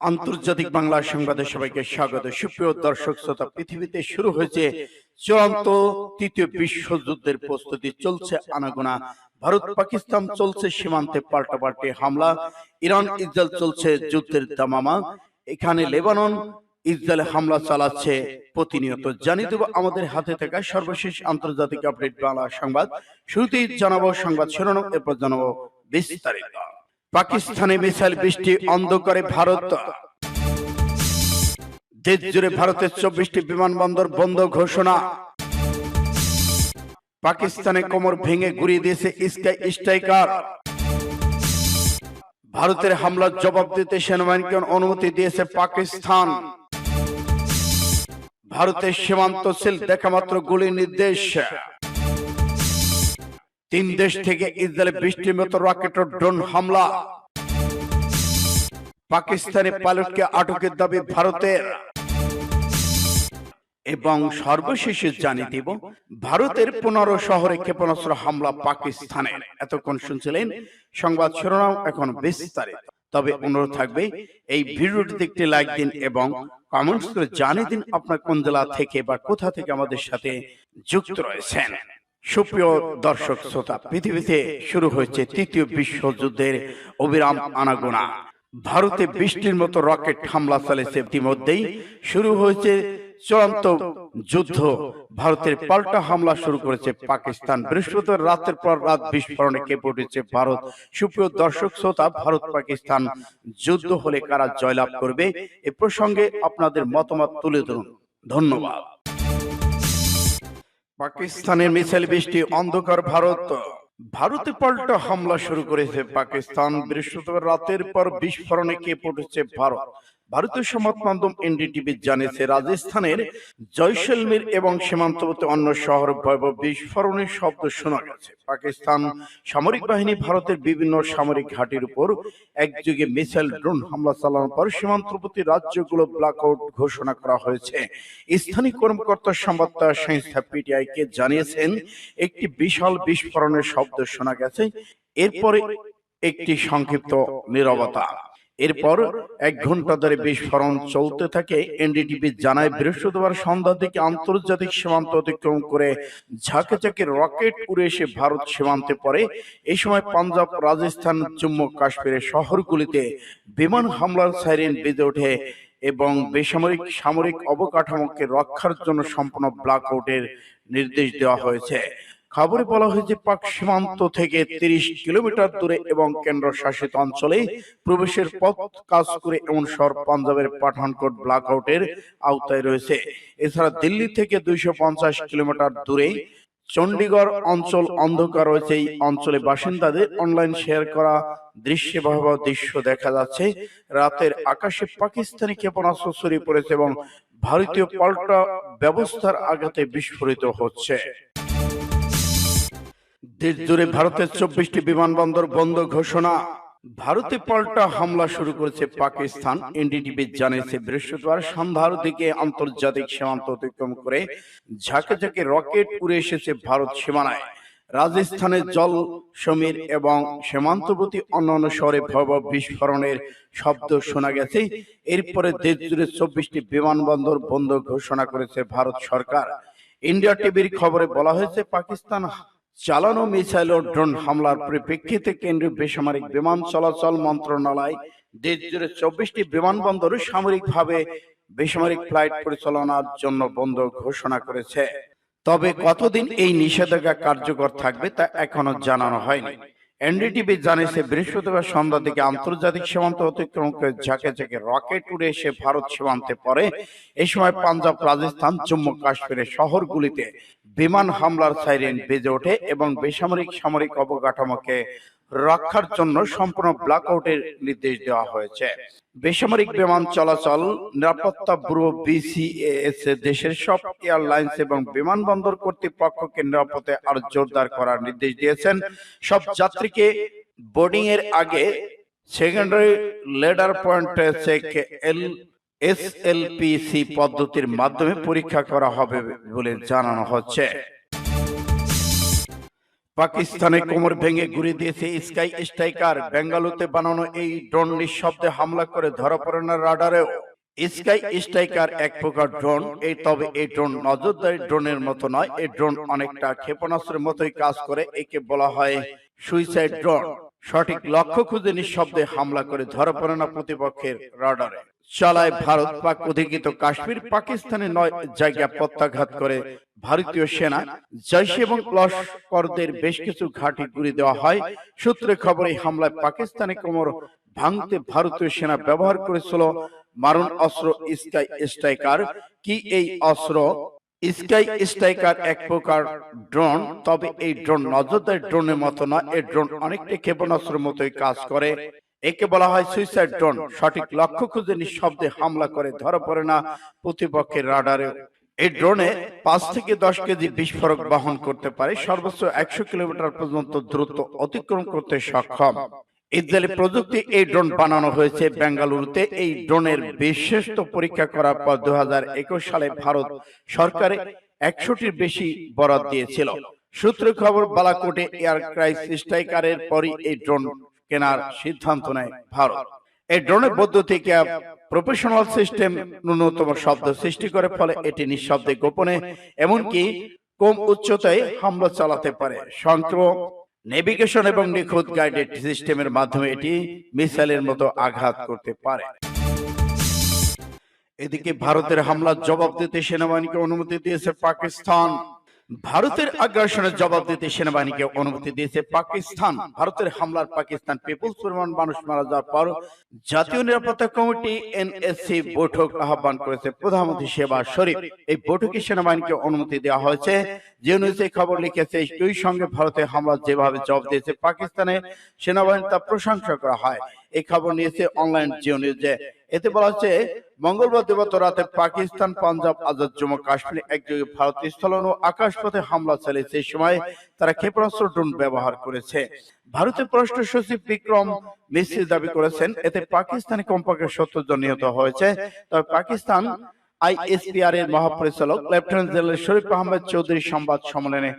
আন্তর্জাতিক বাংলা সংবাদে সবাইকে স্বাগত। সুপ্রিয় দর্শক শ্রোতা পৃথিবীতে শুরু হয়েছে চূড়ান্ত তৃতীয় বিশ্বযুদ্ধের প্রস্তুতি। চলছে আনাগোনা। ভারত পাকিস্তান চলছে সীমান্তে পাল্টাপাল্টি হামলা। ইরান ইসরায়েল চলছে যুদ্ধের দামামা। এখানে লেবানন ইসরায়েলে হামলা চালাচ্ছে প্রতিনিয়ত। জানিয়ে দেব আমাদের হাতে থাকা সর্বশেষ আন্তর্জাতিক আপডেট বাংলা সংবাদ। শুরুতেই জানাব সংবাদ শিরোনাম এরপর জানাব বিস্তারিত। পাকিস্তানে মিসাইল বৃষ্টি অন্ধকারে ভারত। দেশ জুড়ে ভারতের চব্বিশটি বিমানবন্দর বন্ধ ঘোষণা। পাকিস্তানে কোমর ভেঙে ঘুরিয়ে দিয়েছে স্কাই স্ট্রাইকার। ভারতের হামলার জবাব দিতে সেনাবাহিনীকে অনুমতি দিয়েছে পাকিস্তান। ভারতের সীমান্ত সিল দেখা মাত্র গুলির নির্দেশ। তিন দেশ থেকে ইসরায়েলে বৃষ্টির মতো রকেট ও ড্রোন হামলা। পাকিস্তানি পাইলটকে আটকের দাবি ভারতের। এবং সর্বশেষে জানিয়ে দিব, ভারতের পনেরো শহরে ক্ষেপণাস্ত্র হামলা পাকিস্তানের এতক্ষণ শুনছিলেন সংবাদ শিরোনাম এখন বিস্তারিত। তবে অনুরোধ থাকবে, এই ভিডিওটিতে একটি লাইক দিন এবং কমেন্টস করে জানিয়ে দিন আপনার কোন জেলা থেকে বা কোথা থেকে আমাদের সাথে যুক্ত রয়েছেন। সুপ্রিয় দর্শক শ্রোতা, পৃথিবীতে শুরু হয়েছে তৃতীয় বিশ্বযুদ্ধের অবিরাম আনাগোনা। ভারতে বৃষ্টির মতো রকেট হামলা চালিয়েছে ইতিমধ্যেই। শুরু হয়েছে চূড়ান্ত যুদ্ধ। ভারতের পাল্টা হামলা শুরু করেছে পাকিস্তান। বৃহস্পতিবার রাতের পর রাত বিস্ফোরণে কেঁপে উঠেছে ভারত। সুপ্রিয় দর্শক শ্রোতা, ভারত পাকিস্তান যুদ্ধ হলে কারা জয়লাভ করবে, এ প্রসঙ্গে আপনাদের মতামত তুলে ধরুন। ধন্যবাদ। পাকিস্তানের মিসাইল বৃষ্টি, অন্ধকার ভারত। ভারতে পাল্টা হামলা শুরু করেছে পাকিস্তান। বৃহস্পতিবার রাতের পর বিস্ফোরণে কে পড়েছে ভারত। ভারতীয় সংবাদ মাধ্যম এনডিটিভি জানিয়েছে, রাজস্থানের জয়সলমীর এবং সীমান্তবর্তী অন্য শহর ভয়াবহ বিস্ফোরণের শব্দ শোনা গেছে। পাকিস্তান সামরিক বাহিনী ভারতের বিভিন্ন সামরিক ঘাটির উপর একযোগে মিসাইল ড্রোন হামলা চালানোর পর সীমান্তবর্তী রাজ্যগুলো ব্ল্যাকআউট ঘোষণা করা হয়েছে। স্থানীয় কর্মকর্তা সংবাদদাতা সংস্থা পিটিআই কে জানিয়েছেন, একটি বিশাল বিস্ফোরণের শব্দ শোনা গেছে। এরপরে একটি সংক্ষিপ্ত নীরবতা। এরপর এক ঘণ্টা ধরে বিস্ফোরণ চলতে থাকে। এনডিটিভি জানায়, বৃহস্পতিবার সন্ধ্যার দিকে আন্তর্জাতিক সীমান্ত অতিক্রম করে ঝাঁকে ঝাঁকে রকেট উড়ে এসে ভারত সীমান্তে পড়ে। এই সময় পাঞ্জাব, রাজস্থান, জম্মু, কাশ্মীরের শহরগুলিতে বিমান হামলার সাইরেন বেজে ওঠে এবং বেসামরিক সামরিক অবকাঠামোকে রক্ষার জন্য সম্পূর্ণ ব্ল্যাক আউটের নির্দেশ দেওয়া হয়েছে। খবরে বলা হয়েছে, পাক সীমান্ত থেকে তিরিশ কিলোমিটার দূরে এবং কেন্দ্র শাসিত অঞ্চলে প্রবেশের পথ কাজ করে এমন শহর পাঞ্জাবের পাঠানকোট ব্ল্যাক আউটের আওতায় রয়েছে। এছাড়া দিল্লি থেকে দুইশো পঞ্চাশ কিলোমিটার দূরে চণ্ডীগড় অঞ্চল অন্ধকার রয়েছে। এই অঞ্চলে বাসিন্দাদের অনলাইন শেয়ার করা দৃশ্যে ভয়াবহ দৃশ্য দেখা যাচ্ছে। রাতের আকাশে পাকিস্তানি ক্ষেপণাস্ত্র ছড়িয়ে পড়েছে এবং ভারতীয় পাল্টা ব্যবস্থার আঘাতে বিস্ফোরিত হচ্ছে। দেশ জুড়ে ভারতের চব্বিশটি বিমানবন্দর বন্ধ ঘোষণা। ভারতে পাল্টা হামলা শুরু করেছে পাকিস্তান। এনডিটিভি জানিয়েছে বৃহস্পতিবার সন্ধ্যার দিকে আন্তর্জাতিক সীমান্ত অতিক্রম করে ঝাঁকে ঝাঁকে রকেট উড়ে এসেছে ভারত সীমানায়। রাজস্থানের জল, সমীর এবং সীমান্তবর্তী অন্যান্য শহরে ভয়াবহ বিস্ফোরণের শব্দ শোনা গেছে। এরপরে দেশ জুড়ে চব্বিশটি বিমানবন্দর বন্ধ ঘোষণা করেছে ভারত সরকার। ইন্ডিয়া টিভির খবরে বলা হয়েছে, পাকিস্তান চালানো মিসাইল ও ড্রোন হামলার পরিপ্রেক্ষিতে কেন্দ্রীয় বেসামরিক বিমান চলাচল মন্ত্রণালয় দেশ জুড়ে চব্বিশটি বিমানবন্দর সামরিকভাবে বেসামরিক ফ্লাইট পরিচালনার জন্য বন্ধ ঘোষণা করেছে। তবে কতদিন এই নিষেধাজ্ঞা কার্যকর থাকবে তা এখনও জানানো হয়নি। এনডিটিভি জানিয়েছে, বৃহস্পতিবার সন্ধ্যা থেকে আন্তর্জাতিক সীমান্ত অতিক্রম করে ঝাঁকে ঝাঁকে রকেট উড়ে এসে ভারত সীমান্তে পড়ে। এ সময় পাঞ্জাব, রাজস্থান, জম্মু, কাশ্মীরের শহরগুলিতে বিমান হামলার সাইরেন বেজে ওঠে এবং বেসামরিক সামরিক অবকাঠামোকে রক্ষার জন্য সম্পূর্ণ ব্ল্যাক আউটের নির্দেশ দেওয়া হয়েছে। বেসামরিক বিমান চলাচল, নিরাপত্তা ব্যুরো বিসিএস দেশের সব এয়ারলাইন্স এবং বিমানবন্দর কর্তৃপক্ষকে নিরাপদে আরও জোরদার করার নির্দেশ দিয়েছেন। সব যাত্রীকে বোর্ডিং এর আগে সেকেন্ডারি লেডার পয়েন্ট চেক এল এসএলপিসি পদ্ধতির মাধ্যমে পরীক্ষা করা হবে বলে জানানো হচ্ছে। পাকিস্তানে কোমর ভেঙে ঘুরে দিয়েছে স্কাই স্ট্রাইকার। বেঙ্গালুরুতে বানানো এই ড্রোন নিঃশব্দে হামলা করে ধরা পড়ে না রাডারেও। স্কাই স্ট্রাইকার এক প্রকার ড্রোন। এই তবে এই ড্রোন নজরদারি ড্রোনের মতো নয়। এই ড্রোন অনেকটা ক্ষেপণাস্ত্রের মতোই কাজ করে, একে বলা হয় সুইসাইড ড্রোন। সঠিক লক্ষ্য খুঁজে নিঃশব্দে হামলা করে ধরা পড়ে না প্রতিপক্ষের রাডারে। চালায় ভারত পাক অধিকৃত কাশ্মীর, পাকিস্তানে নয় জায়গা প্রত্যাঘাত করে। ভারতীয় সেনা, জৈশ এবং লস্করদের বেশ কিছু ঘাঁটি গুড়ি দেওয়া হয়। সূত্রে খবর, এই হামলায় পাকিস্তানি কোমর ভাঙতে ভারতীয় সেনা ব্যবহার করেছিল। মারুন অস্ত্র স্কাই স্ট্রাইকার। কি এই অস্ত্র? স্কাই স্ট্রাইকার এক প্রকার ড্রোন, তবে এই ড্রোন নজরদারি ড্রোনের মতো নয়। এই ড্রোন অনেকটা ক্ষেপণাস্ত্রের মতোই কাজ করে। একে বলা হয় সুইসাইড ড্রোন সঠিক লক্ষ্য খুঁজে নিঃশব্দে হামলা করে, ধরা পড়ে না প্রতিপক্ষের রাডারে। এই ড্রোনে পাঁচ থেকে দশ কেজি বিস্ফোরক বহন করতে পারে, সর্বোচ্চ একশো কিলোমিটার পর্যন্ত দ্রুত অতিক্রম করতে সক্ষম। ইসরায়েলি প্রযুক্তি এই ড্রোন বানানো হয়েছে বেঙ্গালুরুতে। এই ড্রোনের বিশেষত পরীক্ষা করার পর দু হাজার একুশ সালে ভারত সরকারে একশোটির বেশি বরাদ দিয়েছিল। সূত্র খবর, বালাকোটে এয়ার ক্রাইস স্ট্রাইকারের পরই এই ড্রোন কেনার সিদ্ধান্ত নেয় ভারত। এই ড্রোনের বৈদ্যুতিক প্রফেশনাল সিস্টেম ন্যূনতম শব্দ সৃষ্টি করে ফলে এটি নিঃশব্দে গোপনে এমনকি কম উচ্চতায় হামলা চালাতে পারে। সংক্র নেভিগেশন এবং নিখুঁত গাইডেড সিস্টেমের মাধ্যমে এটি মিসাইলের মতো আঘাত করতে পারে। এদিকে ভারতের হামলার জবাব দিতে সেনাবাহিনীকে অনুমতি দিয়েছে পাকিস্তান। ভারতের আগ্রাসনের জবাব দিতে সেনাবাহিনীকে অনুমতি দিয়েছে পাকিস্তান। ভারতের হামলার পাকিস্তান পিপুলস পরিমাণ মানুষ মারা যাওয়ার পর জাতীয় নিরাপত্তা কমিটি এনএসসি বৈঠক আহ্বান করেছে প্রধানমন্ত্রী সেবা শরীফ। এই বৈঠকে সেনাবাহিনীকে অনুমতি দেওয়া হয়েছে। যে অনুযায়ী খবর লিখেছে এই সঙ্গে ভারতের হামলা যেভাবে জবাব দিয়েছে পাকিস্তানে সেনাবাহিনী তা প্রশংসা করা হয়। এই খবর নিয়েছে অনলাইন জিও নিউজে এতে বলা হচ্ছে মঙ্গলবার দিবত রাতে পাকিস্তান, পাঞ্জাব, আজাদ, জম্মু, কাশ্মীরে একযোগে ভারত স্থলন ও আকাশপথে হামলা চালিয়েছে এই সময় তারা ক্ষেপণাস্ত্র ড্রোন ব্যবহার করেছে। ভারতের পররাষ্ট্র সচিব বিক্রম মিস্ত্রি দাবি করেছেন, এতে পাকিস্তানি কমপক্ষে সত্তর জন নিহত হয়েছে। তবে পাকিস্তান আইএসপিআর এর মহাপরিচালক লেফটেন্যান্ট জেনারেল শরীফ আহমেদ চৌধুরী সংবাদ সম্মেলনে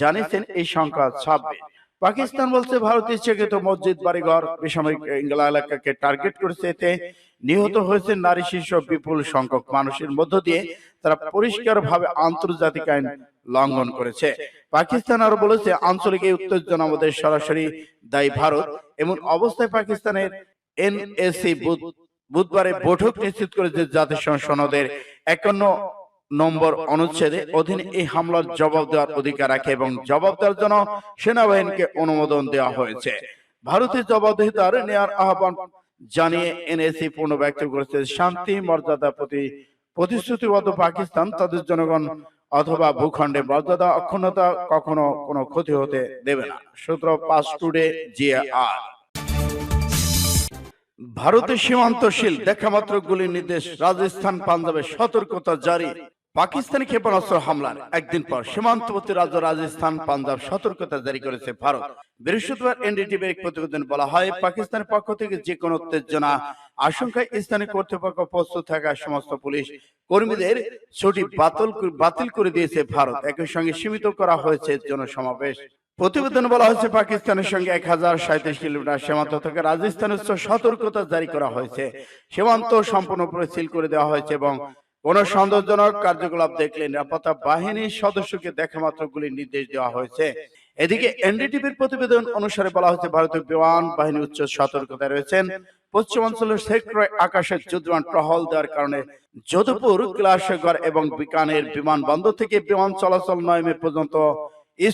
জানিয়েছেন, এই সংখ্যা ছাব্বিশ। পাকিস্তান বলছে ভারত ইচ্ছাকৃত মসজিদ, বাড়িঘর, বেসামরিক এলাকাকে টার্গেট করেছে। এতে নিহত হয়েছে নারী শিশু বিপুল সংখ্যক মানুষের মধ্য দিয়ে তারা পরিষ্কারভাবে আন্তর্জাতিক আইন লঙ্ঘন করেছে। পাকিস্তান আরও বলেছে আঞ্চলিক এই উত্তেজনা আমাদের সরাসরি দায়ী ভারত। এমন অবস্থায় পাকিস্তানের এনএসি বুধবারে বৈঠক নিশ্চিত করেছে জাতিসংঘ সনদের। একান্ন নম্বর অনুচ্ছেদে অধীনে এই হামলার জবাব দেওয়ার অধিকার রাখে এবং জবাব দেওয়ার জন্য সেনাবাহিনীকে অনুমোদন দেওয়া হয়েছে। ভারতের জবাবদিহিতার নেয়ার আহ্বান জানিয়ে এনএসি পূর্ণ ব্যক্ত করেছে। শান্তি মর্যাদা প্রতি প্রতিশ্রুতিবদ্ধ পাকিস্তান তাদের জনগণ অথবা ভূখণ্ডে মর্যাদা অক্ষুণ্ণতা কখনো কোনো ক্ষতি হতে দেবে না। সূত্র পাস টুডে জিআর ভারতের সীমান্তশীল দেখামাত্র গুলির নির্দেশ রাজস্থান পাঞ্জাবে সতর্কতা জারি। পাকিস্তানি ক্ষেপণাস্ত্র হামলার একদিন পর সীমান্তবর্তী রাজ্য রাজস্থান, পাঞ্জাব সতর্কতা জারি করেছে ভারত। বৃহস্পতিবার এনডিটিভির এক প্রতিবেদন বলা হয় পাকিস্তানের পক্ষ থেকে যে কোনো উত্তেজনা আশঙ্কায় স্থানীয় কর্তৃপক্ষ প্রস্তুত থাকা সমস্ত পুলিশ কর্মীদের ছুটি বাতিল বাতিল করে দিয়েছে ভারত। একই সঙ্গে সীমিত করা হয়েছে জনসমাবেশ। প্রতিবেদনে বলা হয়েছে, পাকিস্তানের সঙ্গে এক হাজার সাঁত্রিশ কিলোমিটার সীমান্ত থেকে রাজস্থানের সতর্কতা জারি করা হয়েছে। সীমান্ত সম্পূর্ণরূপে সিল করে দেওয়া হয়েছে এবং কোন সন্দেহজনক কার্যকলাপ দেখলে নিরাপত্তা বাহিনীর সদস্যকে দেখা মাত্র গুলির নির্দেশ দেওয়া হয়েছে। এদিকে এনডিটিভির প্রতিবেদন অনুসারে বলা হয়েছে, ভারতীয় বিমান বাহিনী উচ্চ সতর্কতায় রয়েছেন। পশ্চিমাঞ্চলের সেক্টরে আকাশের যুদ্ধমান টহল দেওয়ার কারণে যোধপুর ক্লাসগড় এবং বিকানের বিমানবন্দর থেকে বিমান চলাচল নয় মে পর্যন্ত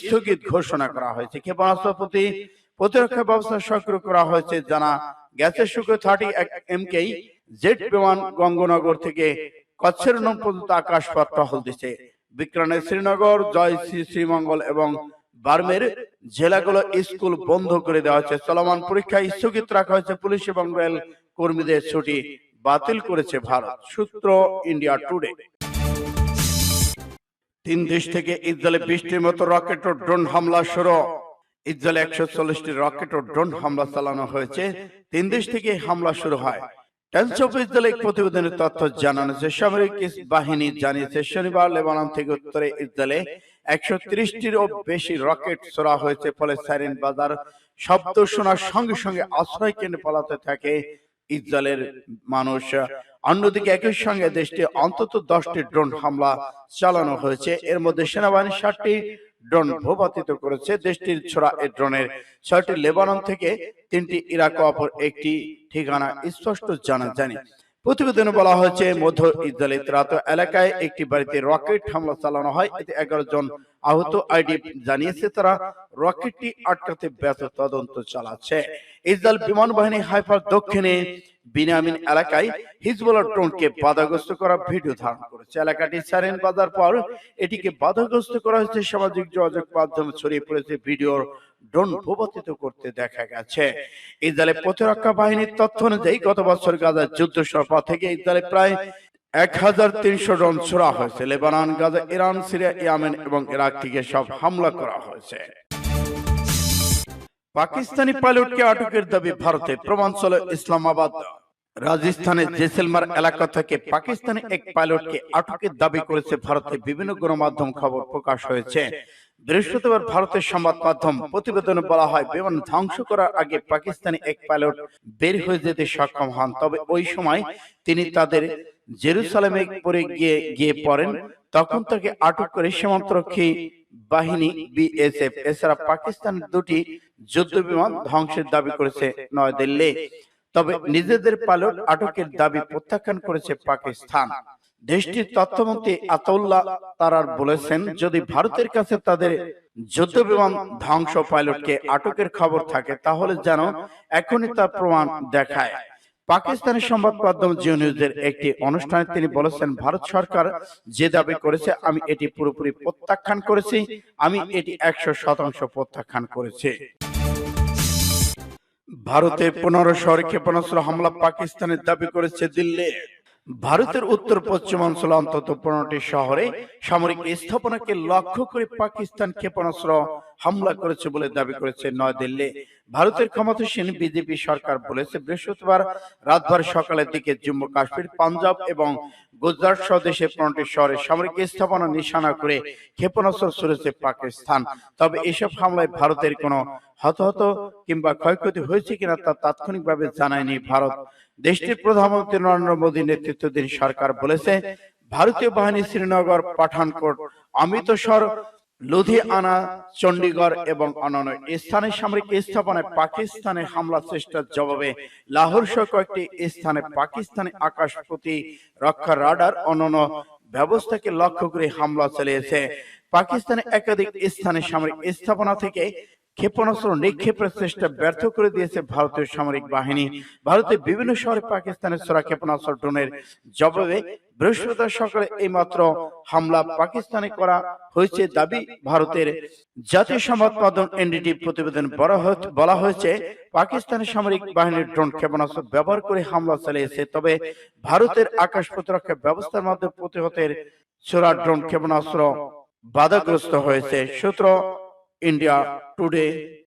স্থগিত ঘোষণা করা হয়েছে। ক্ষেপণাস্ত্র প্রতি প্রতিরক্ষা ব্যবস্থা সক্রিয় করা হয়েছে, জানা গ্যাসের শুক্র থার্টি এক এমকেই জেট বিমান গঙ্গনগর থেকে কচ্ছের নম পর্যন্ত আকাশপথ টহল দিচ্ছে বিক্রমে শ্রীনগর জয় শ্রী শ্রীমঙ্গল এবং বার্মের জেলাগুলো স্কুল বন্ধ করে দেওয়া হয়েছে। চলমান পরীক্ষা স্থগিত রাখা হয়েছে পুলিশ এবং রেল কর্মীদের ছুটি। বাতিল করেছে ভারত। সূত্র ইন্ডিয়া টুডে। তিন দেশ থেকে ইসরায়েলে বৃষ্টির মতো রকেট ও ড্রোন হামলা শুরু। ইসরায়েলে একশো চল্লিশটি রকেট ও ড্রোন হামলা চালানো হয়েছে। তিন দেশ থেকে হামলা শুরু হয়। টাইমস এক প্রতিবেদনের তথ্য জানানো সামরিক বাহিনী জানিয়েছে শনিবার লেবানন থেকে উত্তরে ইসরায়েলে একশো ত্রিশটিরও বেশি রকেট ছোড়া হয়েছে ফলে সাইরেন বাজার। শব্দ শোনার সঙ্গে সঙ্গে আশ্রয় কেন্দ্রে পালাতে থাকে ইসরায়েলের মানুষ। অন্যদিকে একই সঙ্গে দেশটি অন্তত দশটি ড্রোন হামলা চালানো হয়েছে। এর মধ্যে সেনাবাহিনী ষাটটি ড্রোন ভূপাতিত করেছে। দেশটির ছোড়া এই ড্রোনের ছয়টি লেবানন থেকে তিনটি ইরাক অপর একটি ঠিকানা স্পষ্ট জানা যায়নি। প্রতিবেদনে বলা হয়েছে, মধ্য ইসরায়েলের ত্রাত এলাকায় একটি বাড়িতে রকেট হামলা চালানো হয়। এতে এগারো জন আহত আইডি জানিয়েছে, তারা রকেটটি আটকাতে ব্যর্থ তদন্ত চালাচ্ছে। ইসরায়েল বিমান বাহিনী হাইফার দক্ষিণে বিনামিন এলাকায় হিজবুল্লাহ ড্রোনকে বাধাগ্রস্ত করা ভিডিও ধারণ করেছে। এলাকাটি সারেন বাজার পর এটিকে বাধাগ্রস্ত করা হয়েছে সামাজিক যোগাযোগ মাধ্যমে ছড়িয়ে পড়েছে ভিডিওর ড্রোন ভূপাতিত করতে দেখা গেছে। ইসরায়েলের প্রতিরক্ষা বাহিনীর তথ্য অনুযায়ী গত বছর গাজার যুদ্ধ থেকে ইসরায়েলে প্রায় এক হাজার তিনশো ড্রোন ছোড়া হয়েছে। Lebanon Gaza Iran Syria Yemen এবং ইরাক থেকে সব হামলা করা হয়েছে। পাকিস্তানি পাইলটকে আটকের দাবি ভারতে। প্রমাণ চলে ইসলামাবাদ। রাজস্থানের জেসেলমার এলাকা থেকে পাকিস্তানি এক পাইলটকে আটকের দাবি করেছে ভারতে বিভিন্ন গণমাধ্যম খবর প্রকাশ হয়েছে। বৃহস্পতিবার ভারতের সংবাদ মাধ্যম প্রতিবেদনে বলা হয়, বিমান ধ্বংস করার আগে পাকিস্তানি এক পাইলট বের হয়ে যেতে সক্ষম হন। তবে ওই সময় তিনি তাদের জেরুসালামে পরে গিয়ে গিয়ে পড়েন। তখন তাকে আটক করে সীমান্তরক্ষী বাহিনী বিএসএফ, এছাড়া পাকিস্তানের দুটি যুদ্ধ বিমান ধ্বংসের দাবি করেছে নয়াদিল্লি। তবে নিজেদের পাইলট আটকের দাবি প্রত্যাখ্যান করেছে পাকিস্তান। দেশটির তথ্যমন্ত্রী আতাউল্লাহ তারার বলেছেন যদি ভারতের কাছে তাদের যুদ্ধ বিমান ধ্বংস পাইলটকে আটকের খবর থাকে তাহলে যেন এখনই তার প্রমাণ দেখায়। পাকিস্তানের সংবাদ মাধ্যম জিও নিউজের একটি অনুষ্ঠানে তিনি বলেছেন ভারত সরকার যে দাবি করেছে আমি এটি পুরোপুরি প্রত্যাখ্যান করেছি আমি এটি একশো শতাংশ প্রত্যাখ্যান করেছি। ভারতে পনেরো শহরে ক্ষেপণাস্ত্র হামলা পাকিস্তানের দাবি করেছে দিল্লি ভারতের উত্তর পশ্চিমাঞ্চল অন্তত পনেরোটি শহরে সামরিক স্থাপনাকে লক্ষ্য করে পাকিস্তান ক্ষেপণাস্ত্র হামলা করেছে বলে দাবি করেছে নয়াদিল্লি ভারতের ক্ষমতাসীন বিজেপি সরকার বলেছে বৃহস্পতিবার রাতভর সকালের দিকে জম্মু কাশ্মীর পাঞ্জাব এবং গুজরাট সহ দেশের পনেরোটি শহরে সামরিক স্থাপনা নিশানা করে ক্ষেপণাস্ত্র ছুড়েছে পাকিস্তান। তবে এসব হামলায় ভারতের কোনো হতাহত কিংবা ক্ষয়ক্ষতি হয়েছে কিনা তা তাৎক্ষণিকভাবে জানায়নি ভারত। দেশটির প্রধানমন্ত্রী নরেন্দ্র মোদী নেতৃত্বাধীন সরকার বলেছে, ভারতীয় বাহিনী শ্রীনগর, পাঠানকোট, অমৃতসর লুধিয়ানা চণ্ডীগড় এবং অন্যান্য স্থানে সামরিক স্থাপনায় পাকিস্তানের হামলা চেষ্টার জবাবে লাহোর সহ কয়েকটি স্থানে পাকিস্তানি আকাশ প্রতি রক্ষা রাডার অন্যান্য ব্যবস্থাকে লক্ষ্য করে হামলা চালিয়েছে। পাকিস্তানের একাধিক স্থানে সামরিক স্থাপনা থেকে ক্ষেপণাস্ত্র নিক্ষেপের চেষ্টা ব্যর্থ করে দিয়েছে ভারতীয় সামরিক বাহিনী। ভারতের বিভিন্ন শহরে পাকিস্তানের ছোড়া ক্ষেপণাস্ত্র ড্রোনের জবাবে বৃহস্পতিবার সকালে এইমাত্র হামলা পাকিস্তানে করা হয়েছে দাবি ভারতের জাতীয় সংবাদ এনডিটি প্রতিবেদন বলা হয়েছে, পাকিস্তানের সামরিক বাহিনীর ড্রোন ক্ষেপণাস্ত্র ব্যবহার করে হামলা চালিয়েছে, তবে ভারতের আকাশ প্রতিরক্ষা ব্যবস্থার মাধ্যমে প্রতিহতের ছোড়া ড্রোন ক্ষেপণাস্ত্র বাধাগ্রস্ত হয়েছে। সূত্র ইন্ডিয়া টুডে